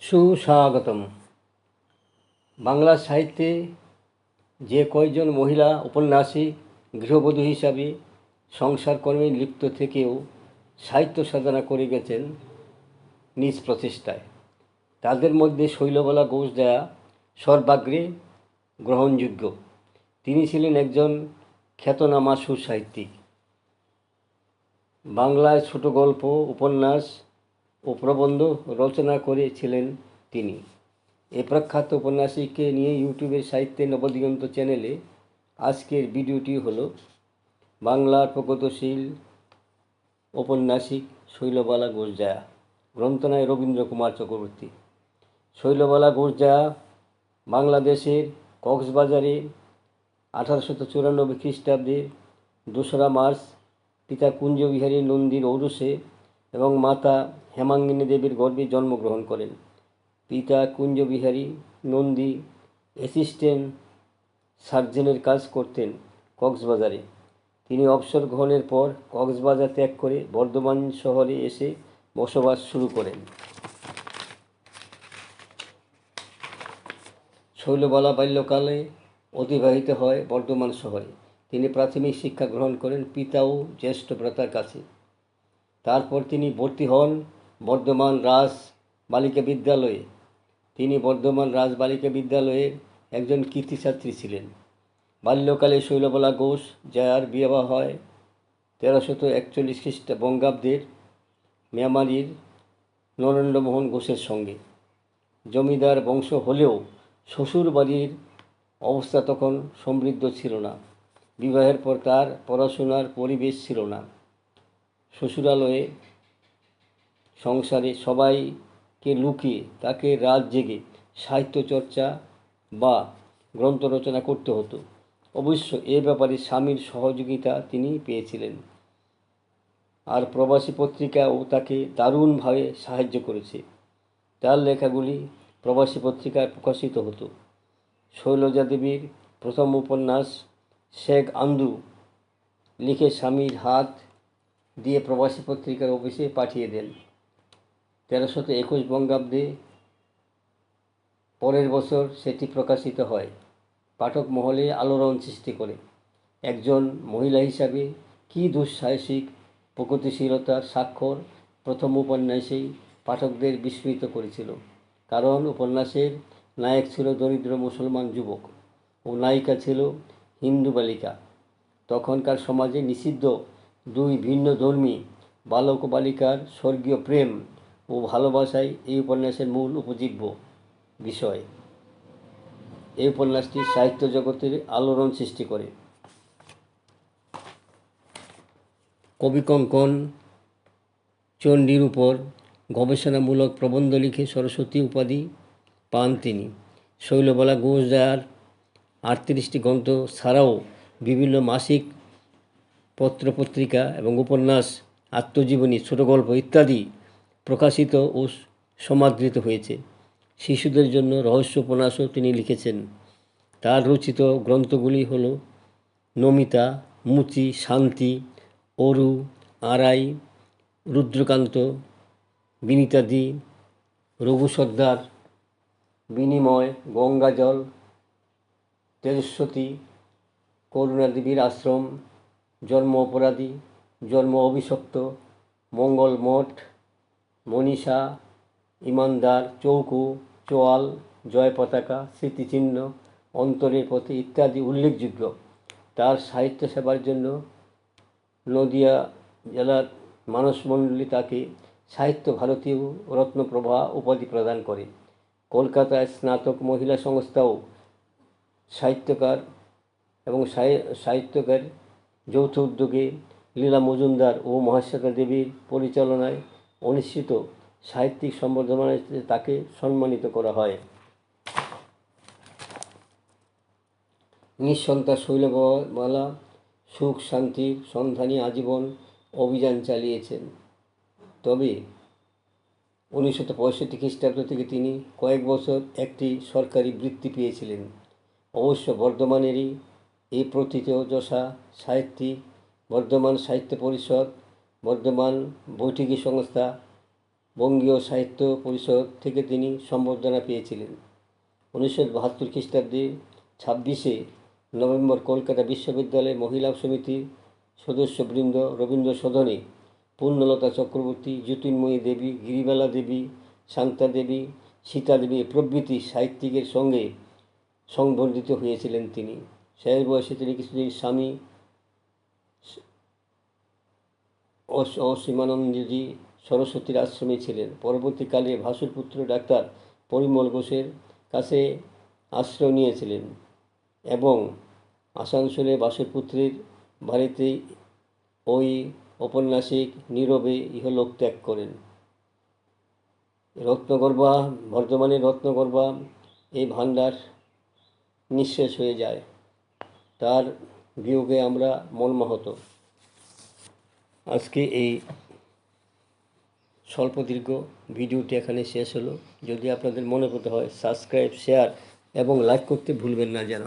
সুস্বাগতম। বাংলা সাহিত্যে যে কয়জন মহিলা উপন্যাসিক গৃহবধূ হিসাবে সংসার কর্মে লিপ্ত থেকেও সাহিত্য সাধনা করে গেছেন নিজ প্রচেষ্টায়। তাদের মধ্যে শৈলবলা ঘোষ দেয়া সর্বাগ্রে গ্রহণযোগ্য। তিনি ছিলেন একজন খ্যাতনামা সুসাহিত্যিক। বাংলায় ছোট গল্প, উপন্যাস ও প্রবন্ধ রচনা করেছিলেন তিনি। এ প্রখ্যাত উপন্যাসিককে নিয়ে ইউটিউবের সাহিত্যে নবদিগন্ত চ্যানেলে আজকের ভিডিওটি হলো বাংলার প্রগতিশীল ঔপন্যাসিক শৈলবালা গোসজায়া গ্রন্থনায় রবীন্দ্র কুমার চক্রবর্তী। শৈলবালা গোসজায়া বাংলাদেশের কক্সবাজারে আঠারোশত চুরানব্বই খ্রিস্টাব্দে দোসরা মার্চ পিতা কুঞ্জবিহারী নন্দীর ঔরসে এবং মাতা হেমাঙ্গিনী দেবীর গর্ভে জন্মগ্রহণ করেন। পিতা কুঞ্জবিহারী নন্দী অ্যাসিস্ট্যান্ট সার্জেনের কাজ করতেন কক্সবাজারে। তিনি অবসর গ্রহণের পর কক্সবাজার ত্যাগ করে বর্ধমান শহরে এসে বসবাস শুরু করেন। শৈলবালা বাল্যকালে অতিবাহিত হয় বর্ধমান শহরে। তিনি প্রাথমিক শিক্ষা গ্রহণ করেন পিতা ও জ্যেষ্ঠ ভ্রাতার কাছে। তারপর তিনি ভর্তি হন বর্ধমান রাজ বালিকা বিদ্যালয়ে। তিনি বর্ধমান রাজ বালিকা বিদ্যালয়ের একজন কীর্তিছাত্রী ছিলেন। বাল্যকালে শৈলবলা ঘোষ যার বিবাহ হয় তেরোশত একচল্লিশ খ্রিস্ট বঙ্গাব্দের মেমারির নরেন্দ্রমোহন ঘোষের সঙ্গে। জমিদার বংশ হলেও শ্বশুর বাড়ির অবস্থা তখন সমৃদ্ধ ছিল না। বিবাহের পর তার পড়াশোনার পরিবেশ ছিল না। শ্বশুরালয়ে সংসারে সবাইকে লুকিয়ে তাকে রাত জেগে সাহিত্য চর্চা বা গ্রন্থ রচনা করতে হতো। অবশ্য এ ব্যাপারে স্বামীর সহযোগিতা তিনি পেয়েছিলেন। আর প্রবাসী পত্রিকাও তাকে দারুণভাবে সাহায্য করেছে। তার লেখাগুলি প্রবাসী পত্রিকায় প্রকাশিত হতো। শৈলজা দেবীর প্রথম উপন্যাস শেখ আন্দু লিখে স্বামীর হাত দিয়ে প্রবাসী পত্রিকার অফিসে পাঠিয়ে দেন। তেরোশত একুশ বঙ্গাব্দে পরের বছর সেটি প্রকাশিত হয়। পাঠক মহলে আলোড়ন সৃষ্টি করে। একজন মহিলা হিসাবে কী দুঃসাহসিক, প্রগতিশীলতার স্বাক্ষর প্রথম উপন্যাসেই পাঠকদের বিস্মিত করেছিল। কারণ উপন্যাসের নায়ক ছিল দরিদ্র মুসলমান যুবক ও নায়িকা ছিল হিন্দু বালিকা। তখনকার সমাজে নিষিদ্ধ দুই ভিন্ন ধর্মী, বালক বালিকার স্বর্গীয় প্রেম ও ভালোবাসাই এই উপন্যাসের মূল উপজীব্য বিষয়। এই উপন্যাসটি সাহিত্য জগতের আলোড়ন সৃষ্টি করে। কবি কঙ্কন চণ্ডীর উপর গবেষণামূলক প্রবন্ধ লিখে সরস্বতী উপাধি পান তিনি। শৈলবালা ঘোষ আটত্রিশটি গ্রন্থ ছাড়াও বিভিন্ন মাসিক পত্রপত্রিকা এবং উপন্যাস, আত্মজীবনী ছোট গল্প ইত্যাদি প্রকাশিত ও সমাদৃত হয়েছে। শিশুদের জন্য রহস্য উপন্যাসও তিনি লিখেছেন। তার রচিত গ্রন্থগুলি হল নমিতা, মুচি, শান্তি, অরু, আড়াই, রুদ্রকান্ত, বিনিতাদি রঘু সর্দার বিনিময়, গঙ্গাজল, তেজস্বতী, করুণাদেবীর আশ্রম জন্ম অপরাধী, জন্ম অভিশপ্ত, মঙ্গল মঠ, মনীষা, ইমানদার, চৌকু, চোয়াল, জয় পতাকা, স্মৃতিচিহ্ন, অন্তরের পথে ইত্যাদি উল্লেখযোগ্য। তার সাহিত্য সেবার জন্য নদিয়া জেলার মানসমণ্ডলী তাকে সাহিত্য ভারতীয় রত্নপ্রভা উপাধি প্রদান করে। কলকাতায় স্নাতক মহিলা সংস্থাও সাহিত্যকার এবং সাহিত্যকার যৌথ উদ্যোগে লীলা মজুমদার ও মহাশ্বেতা দেবীর পরিচালনায় অনুষ্ঠিত সাহিত্যিক সম্বর্ধনায় তাকে সম্মানিত করা হয়। নিঃসন্তান শৈলবালা সুখ শান্তির সন্ধানী আজীবন অভিযান চালিয়েছেন। তবে উনিশশো পঁয়ষট্টি খ্রিস্টাব্দ থেকে তিনি কয়েক বছর একটি সরকারি বৃত্তি পেয়েছিলেন। অবশ্য বর্ধমানেরই এই প্রথিতযশা সাহিত্যিক, বর্ধমান সাহিত্য পরিষদ, বর্ধমান বৈঠকি সংস্থা, বঙ্গীয় সাহিত্য পরিষদ থেকে তিনি সম্বর্ধনা পেয়েছিলেন। উনিশশো বাহাত্তর খ্রিস্টাব্দে ছাব্বিশে নভেম্বর কলকাতা বিশ্ববিদ্যালয় মহিলা সমিতির সদস্যবৃন্দ রবীন্দ্র সদনে পূর্ণলতা চক্রবর্তী জ্যোতির্ময়ী দেবী, গিরিমালা দেবী, শান্তা দেবী, সীতা দেবী প্রভৃতি সাহিত্যিকের সঙ্গে সংবর্ধিত হয়েছিলেন তিনি। শেষ বয়সে তিনি কিছুদিন স্বামী অস- অসীমানন্দজি সরস্বতীর আশ্রমে ছিলেন। পরবর্তীকালে ভাসুরপুত্র ডাক্তার পরিমল ঘোষের কাছে আশ্রয় নিয়েছিলেন এবং আসানসোলে বাসুরপুত্রের বাড়িতে ওই ঔপন্যাসিক নীরবে ইহলোক ত্যাগ করেন। রত্নগর্বা বর্ধমানের রত্নগর্বা এই ভাণ্ডার নিঃশেষ হয়ে যায়। তার বিয়োগে আমরা মর্মাহত আজকে এই স্বল্প দীর্ঘ ভিডিওটি এখানে শেষ হলো। যদি আপনাদের মনে করতে হয় সাবস্ক্রাইব শেয়ার এবং লাইক করতে ভুলবেন না যেন।